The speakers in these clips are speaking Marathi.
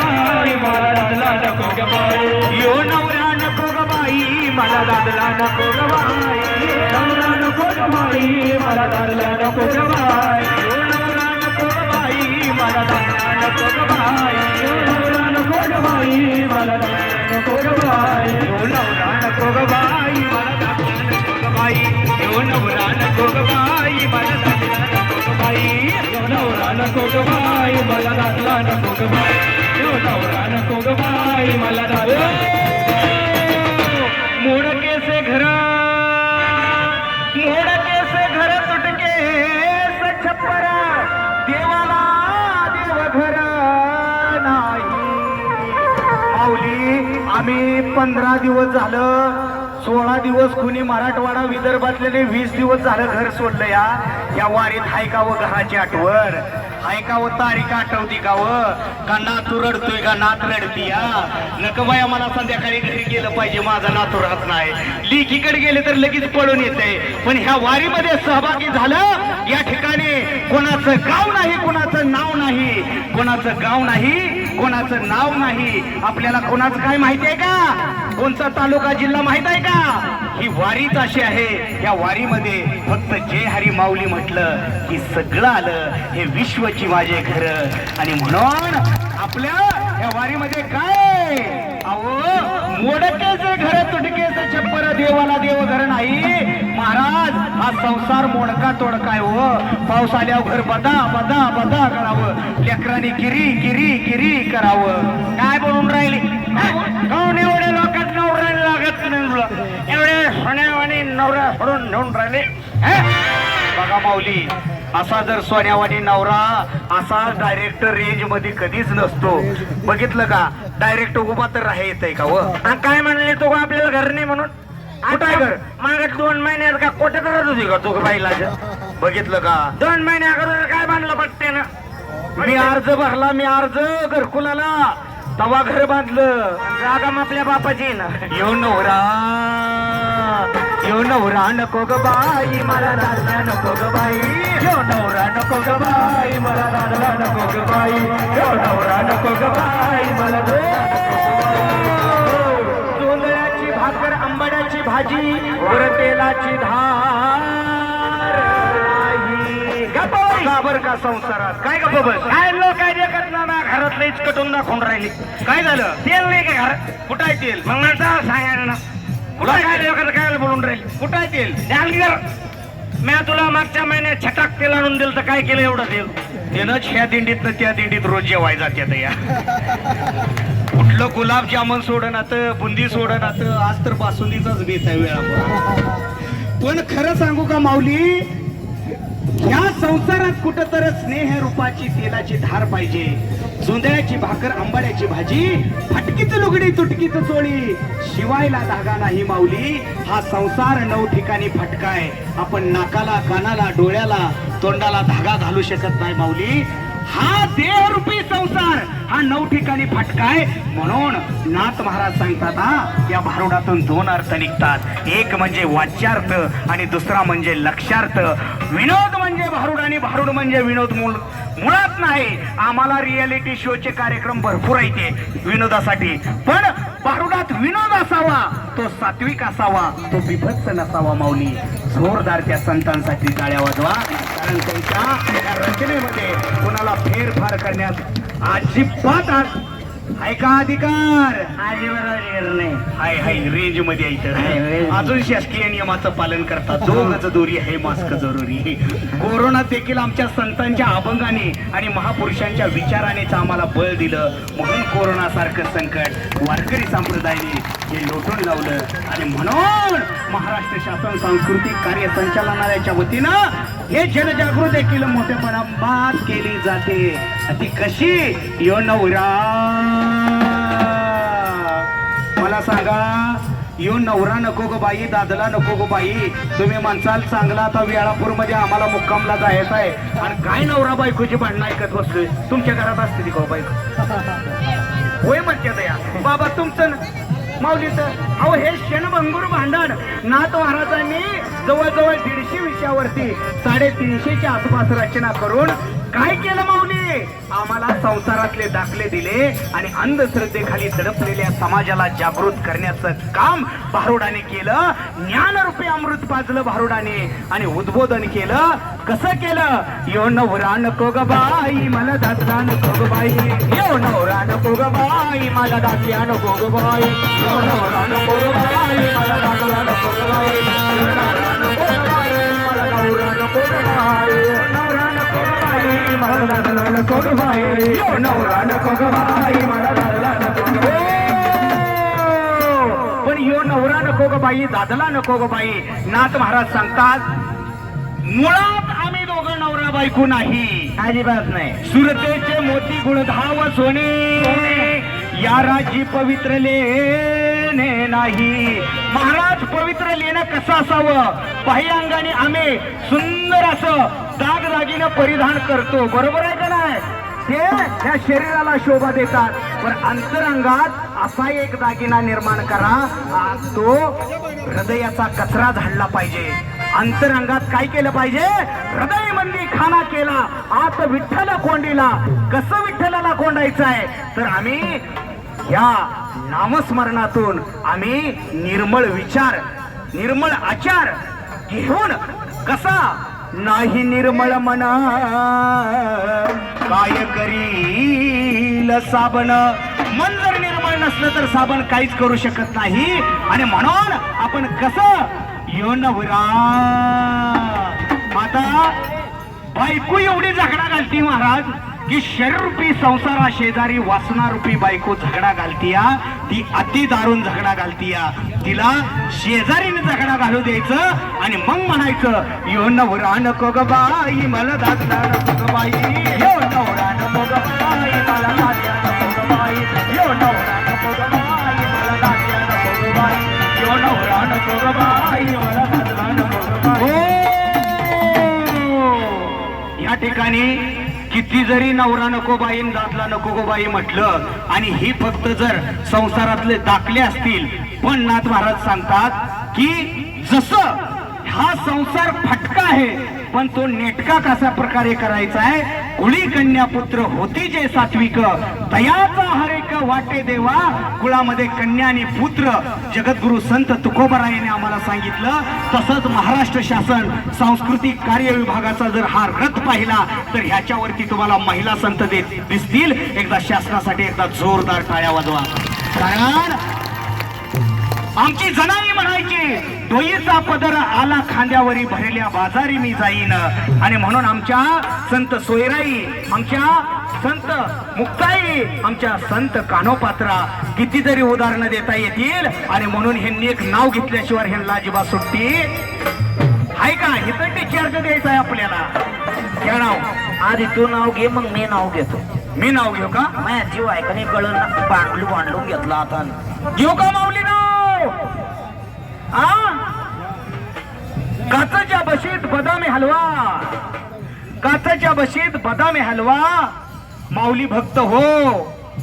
बाई मला दादला नको ग बाई यो नवरा नको ग बाई मला दादला नको ग बाई नवरा नको ग बाई मला दादला नको ग बाई यो नवरा नको ग बाई मला दादला नको ग बाई नवरा नको ग बाई मला दादला नको ग बाई यो नवरा नको ग बाई मला दादला नको ग बाई यो नवरा नको ग बाई मला दादला बाई नवरा नको ग बाई मला दादला नको ग बाई नवरा नको ग बाई. मला दादला माऊली आम्ही पंधरा दिवस झालं सोळा दिवस कुणी मराठवाडा विदर्भातले वीस दिवस झालं घर सोडलं या. या वारीत ऐकावं घराची आठवण. ऐकावं तारीख आठवती का व? का नातू रडतोय का नात रडती या नक बाया मला संध्याकाळी घरी गेलं पाहिजे माझा नातू राहत नाही. लिखीकडे गेले तर लगेच पळून येते पण ह्या वारीमध्ये सहभागी झालं या ठिकाणी कोणाचं गाव नाही कोणाचं नाव नाही. कोणाचं गाव नाही कोणाचं नाव नाही. आपल्याला कोणाचं काय माहिती आहे का? कोणता तालुका जिल्हा माहीत आहे का? ही वारीच अशी आहे. या वारीमध्ये फक्त जय हरी माऊली म्हटलं की सगळं आलं. हे विश्वची माझे घर. आणि म्हणून आपल्या या वारीमध्ये काय? अहो मोडकेचे घर तुटकेचे छप्पर देवाला देव घर नाही. महाराज हा संसार मोडका तोडकाय हो. पाऊस आल्यावर घर बदा बदा बदा करावं. लेकरांनी गिरी गिरी गिरी करावं. काय बोलून राहिले? काऊन एवढे लोकात नवरा लागत नाही एवढ्या एवढे सोन्यावानी नवरा सोडून नेऊन राहिले. हे? बघा माऊली असा जर सोन्यावानी नवरा असा डायरेक्टर रेंजमध्ये कधीच नसतो. बघितलं का? डायरेक्ट उभा तर राहा येतय का व? काय म्हणले तो आपल्याला घर नाही म्हणून? कुठं आहे घर? मागत दोन महिन्यात का? कोट्यात राहत होती का तो बाईला बघितलं का? दोन महिन्या अगोदर काय बांधलं पट्ट्यानं मी अर्ज भरला मी अर्ज घरकुलाला. तवा घर बांधलं. जागा आपल्या बापाची ना. येऊ नवरा. येऊ नवरा नको ग बाई मला दादला नको ग बाई. येऊ नवरा नको ग बाई मला दादला नको ग बाई. येऊ नवरा नको ग बाई मला जोंधळ्याची भाकर आंबाड्याची भाजी वर तेलाची धार बस. का का संसारात? काय गप्प बस? काय लोक काय देखत ना ना घरात लईच कटून दाखवून राहिली. काय झालं? तेल नाही का घरात कुठं आहे तेल? मग नंतर सांगायला ना. कुठं काय काय बोलून राहिली कुठं आहे तेल. मी मागच्या महिन्यात छटाक तेल आणून दिलं तर काय केलं एवढं तेल? त्यानं ह्या दिंडीत त्या दिंडीत रोज जेवाय जाते या. कुठलं गुलाबजामुन सोडनात बुंदी सोडनात आज तर बासुंदीचाच बेत आहे वेळा पण खरं सांगू का माऊली या संसारात कुठंतरी स्नेह रूपाची तेलाची धार पाहिजे. जोंधळ्याची भाकर आंबाड्याची भाजी फटकीच लुगडी तुटकीच चोळी. शिवायला धागा नाही माऊली हा संसार नऊ ठिकाणी फटकाय. आपण नाकाला कानाला डोळ्याला तोंडाला धागा घालू शकत नाही माऊली. हा देहरूपी संसार हा नऊ ठिकाणी फटकाय म्हणून नाथ महाराज सांगतात हा या भारुडातून दोन अर्थ निघतात. एक म्हणजे वाच्यार्थ आणि दुसरा म्हणजे लक्षार्थ. विनोद म्हणजे भारुड आणि भारुड म्हणजे विनोद मूल मुळात नाही. आम्हाला रियालिटी शोचे कार्यक्रम भरपूर येते ते विनोदासाठी. पण भारुडात विनोद असावा तो सात्विक असावा तो बिभत्स नसावा माऊली. जोरदार त्या संतांसाठी टाळ्या वाजवा. कारण त्यांच्या रचनेमध्ये कोणाला फेरफार करण्यात अजिबात आहे का अधिकार? हाय हाय रेंजमध्ये अजून शासकीय नियमाचं पालन करतात दोघच दोरी आहे मास्क जरुरी. कोरोना देखील आमच्या संतांच्या अभंगाने आणि महापुरुषांच्या विचारानेच आम्हाला बळ दिलं. म्हणून कोरोना सारखं संकट वारकरी संप्रदायाने हे लोटून लावलं. आणि म्हणून महाराष्ट्र शासन सांस्कृतिक कार्य संचालनालयाच्या वतीनं हे जनजागृत देखील बात केली जाते. ती कशी? यो नवरा. मला सांगा यो नवरा नको गो बाई दादला नको ग बाई. तुम्ही म्हणसाल चांगला आता वेळापूरमध्ये आम्हाला मुक्कामला जायचं आहे. आणि काय नवरा बायकोची भांडणं ऐकत बसलोय? तुमच्या घरात असते ती गो हो बायको? होय म्हणते या. बाबा तुमचं माऊलीचं अहो हे क्षणभंगूर भांडण. नाथ महाराजांनी जवळजवळ दीडशे विषयावरती साडेतीनशेच्या आसपास रचना करून काय केलं माऊली? आम्हाला संसारातले दाखले दिले आणि अंधश्रद्धेखाली दडपलेल्या समाजाला जागृत करण्याचं काम भारुडाने केलं. ज्ञानरूपी अमृत पाजलं भारुडाने आणि उद्बोधन केलं कसं केलं यो नवरा नको ग बाई मला दादला नको ग बाई यो नवरा नको ग बाई मला दादल्या नको ग बाई यो नवरा नको ग बाई मला दादला नको ग बाई नवरा नको ग बाई मला नवरा दादला नको ग बाई नवरा नको ग बाई मला दादला नको ग बाई दादला नको ग बाई. नाथ महाराज सांगतात मुळात आम्ही दोघं नवरा बायको नाही. अजिबात नाही. सुरतेचे मोती गुणधाव सोने या राजी पवित्र लेणे नाही. महाराज पवित्र लेणं कसं असावं? बाह्य अंगाने आम्ही सुंदर असं दागदागिनं परिधान करतो. बरोबर आहे का नाही? ते त्या शरीराला शोभा देतात. पण अंतरंगात असा एक दागिना निर्माण करा. आज तो हृदयाचा कचरा झाडला पाहिजे. अंतरंगात काय केलं पाहिजे? हृदय मंदी खाना केला. आत विठ्ठल कोंडीला. कसं विठ्ठलाला कोंडायचं आहे तर आम्ही या नामस्मरणातून आम्ही निर्मळ विचार निर्मळ आचार घेऊन कसा नाही निर्मळ मना? काय करील साबण? नसलं तर साबण काहीच करू शकत नाही. आणि म्हणून आपण कसं यो आता बायको एवढी झगडा घालती महाराज की शरीरूपी संसारा शेजारी वासनारूपी बायको झगडा घालतीया ती अति दारून झगडा घालतीया. तिला शेजारीने झगडा घालू द्यायचं आणि मग म्हणायचं यो नवरा नको ग बाई मला दादला नको ग बाई. यो नवरा नको ग बाई मला दादला नको ग बाई. यो नवरा हो! या ठिकाणी किती जरी नवरा नको बाई दादला नको गो बाई म्हटलं आणि ही फक्त जर संसारातले दाखले असतील पण नाथ महाराज सांगतात की जसं हा संसार फटका आहे पण तो नेटका कशा प्रकारे करायचा आहे कुळी कन्या पुत्र होती जे सात्विक दयाचा हरेक वाटे देवा कुळामध्ये कन्या आणि पुत्र जगद्गुरु संत तुकोबरायाने आम्हाला सांगितलं. तसंच महाराष्ट्र शासन सांस्कृतिक कार्य विभागाचा जर हा रथ पाहिला तर ह्याच्यावरती तुम्हाला महिला संत दे- दिसतील. एकदा शासनासाठी एकदा जोरदार टाळ्या वाजवा. कारण आमची जनाई म्हणायची डोईचा पदर आला खांद्यावरी भरल्या बाजारी मी जाईन. आणि म्हणून आमच्या संत सोयराई आमच्या संत मुक्ताई आमच्या संत कानोपात्रा कितीतरी उदाहरणं देता येतील आणि म्हणून ह्यांनी एक नाव घेतल्याशिवाय ह्यांना अजिबात सुट्टी आहे का? इथं चार्ज द्यायचं आहे आपल्याला. क्या नाव? आधी तू नाव घे मग मी नाव घेतो. मी नाव घेऊ का? माझ्या जीव आहे का नाही कळलं बांधलू बांधलून घेतला आता घेऊ का माऊली नाव आ? काचाच्या बशीत बदामी हलवा. काचाच्या बशीत बदामी हलवा. माऊली भक्त हो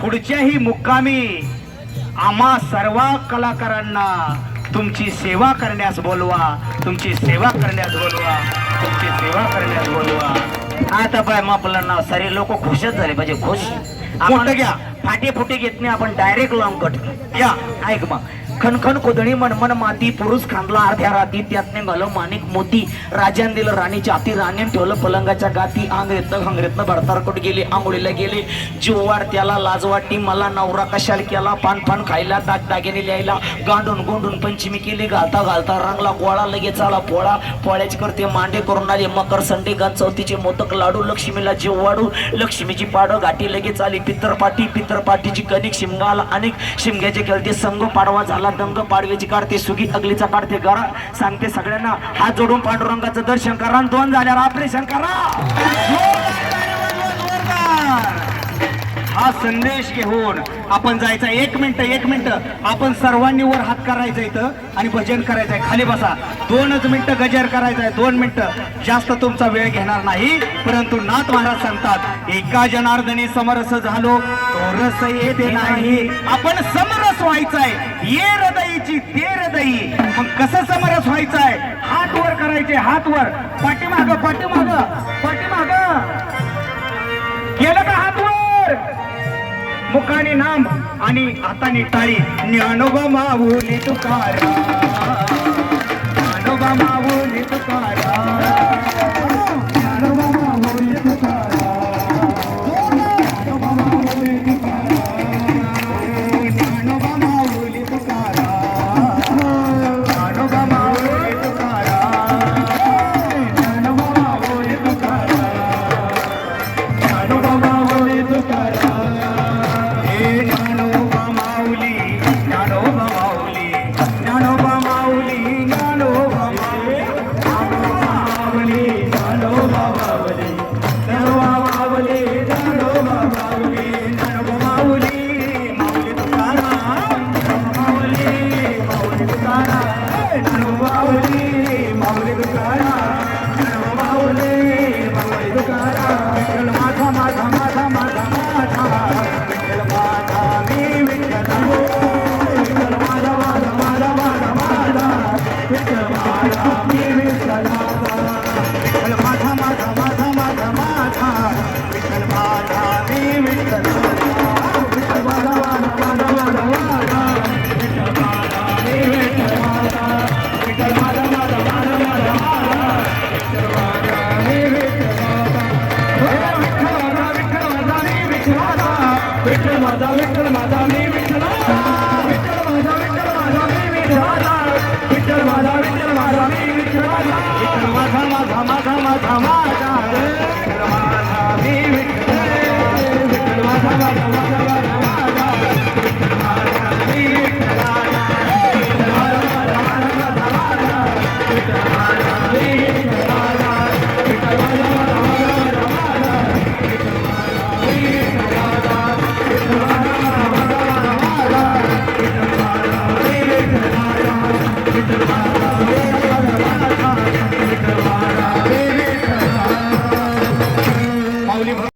पुढच्याही मुक्कामी आम्हा सर्व कलाकारांना तुमची सेवा करण्यास बोलवा तुमची सेवा करण्यास बोलवा तुमची सेवा करण्यास बोलवा. आता पाय नाव सारे लोक खुशच झाले पाहिजे खुश. मोठं घ्या. फाटे फुटे घेत नाही आपण डायरेक्ट लॉंग कट या. ऐक मग. खणखण कोदणी मनमन माती पुरुष खांदला अर्ध्या राती. त्यातने घालो माणिक मोती राजान दिलं राणीच्या हाती राणीन ठेवलं पलंगाच्या गाती. आंगरेतनं घंगरेतनं भरतारकोट गेले आंघोळीला गेले. जीववाड त्याला लाजवाटी मला नवरा कशाल केला? पान पान खायला दाग दागिने लिहायला गांडून गोंडून पंचमी केली घालता घालता रंगला गोळा लगेच आला पोळा. पोळ्याची करते मांडे करून आले मकर संडे गात चौथीचे मोदक लाडू लक्ष्मीला जीव वाढू. लक्ष्मीची पाडं गाठी लगेच आली पितरपाटी पितरपाटीची कणिक शिमगाला अनेक शिमग्याचे खेळते संघ पाडवा झाला. दंग पाडव्याची काढते सुगी अगलीचा काढते गरा सांगते सगळ्यांना. हात जोडून पांडुरंगाचं दर्शन करा दोन झाल्यावर ऑपरेशन करा. हा संदेश घेऊन आपण जायचा. एक मिनिट एक मिनिट. आपण सर्वांनी वर हात करायचा इथं आणि भजन करायचंय. खाली बसा. दोनच मिनिटं गजर करायचंय. दोन मिनिटं. जास्त तुमचा वेळ घेणार नाही परंतु नाथ महाराज सांगतात एका जनार्दनी समरस झालो तो रस येते नाही. आपण समरस व्हायचाय. ये हृदयीची ते हृदयी. मग कसं समरस व्हायचंय? हात वर करायचे हात वर. पाठीमाग पाठीमाग पाठीमाग. केलं का हात वर? मुखाने नाम आणि हाताने टाळी. ज्ञानोबा माऊली तुकारा ज्ञानोबा माऊली तुकारा ধামা